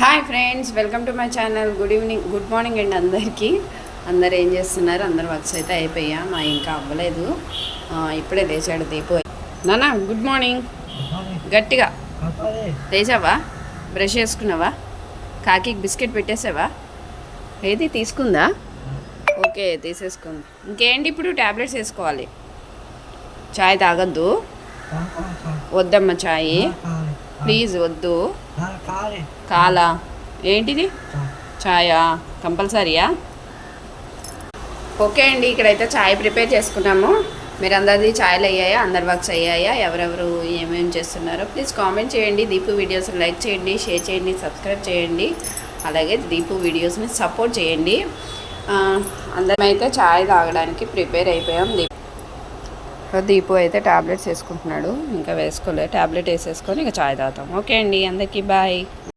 Hi friends welcome to my channel. Good evening good morning అండి అందరికీ. అందరు ఏం చేస్తున్నారు? అందరు వర్క్స్ అయితే అయిపోయా? మా ఇంకా అవ్వలేదు. ఇప్పుడే లేచాడు దీపు. నానా గుడ్ మార్నింగ్. గట్టిగా. లేచావా? బ్రష్ చేసుకున్నావా? కాకి బిస్కెట్ పెట్టేసావా? ఏది తీసుకుందా? ఓకే తీసేసుకుంది. ఇంకేంటి ఇప్పుడు ట్యాబ్లెట్స్ వేసుకోవాలి? చాయ్ తాగొద్దు? వద్దమ్మ చాయ్. ప్లీజ్ వద్దు. కాలా. ఏంటిది? ఛాయా? కంపల్సరీయా? ఓకే అండి ఇక్కడైతే ఛాయ్ ప్రిపేర్ చేసుకున్నాము. మీరు అందరిది ఛాయ్లు అయ్యాయా? అందరి వర్క్స్ అయ్యాయా? ఎవరెవరు ఏమేమి చేస్తున్నారో ప్లీజ్ కామెంట్ చేయండి. దీపు వీడియోస్ లైక్ చేయండి షేర్ చేయండి సబ్స్క్రైబ్ చేయండి. అలాగే దీపు వీడియోస్ని సపోర్ట్ చేయండి. ఆ, అందరం అయితే ఛాయ్ తాగడానికి ప్రిపేర్ అయిపోయాం. దీపు దీపు అయితే టాబ్లెట్స్ వేసుకుంటున్నాడు. ఇంకా వేసుకోలేదు టాబ్లెట్ వేసేసుకొని ఇంకా చాయ్ తాగుతాం. ఓకే అండి. అందరికీ బాయ్.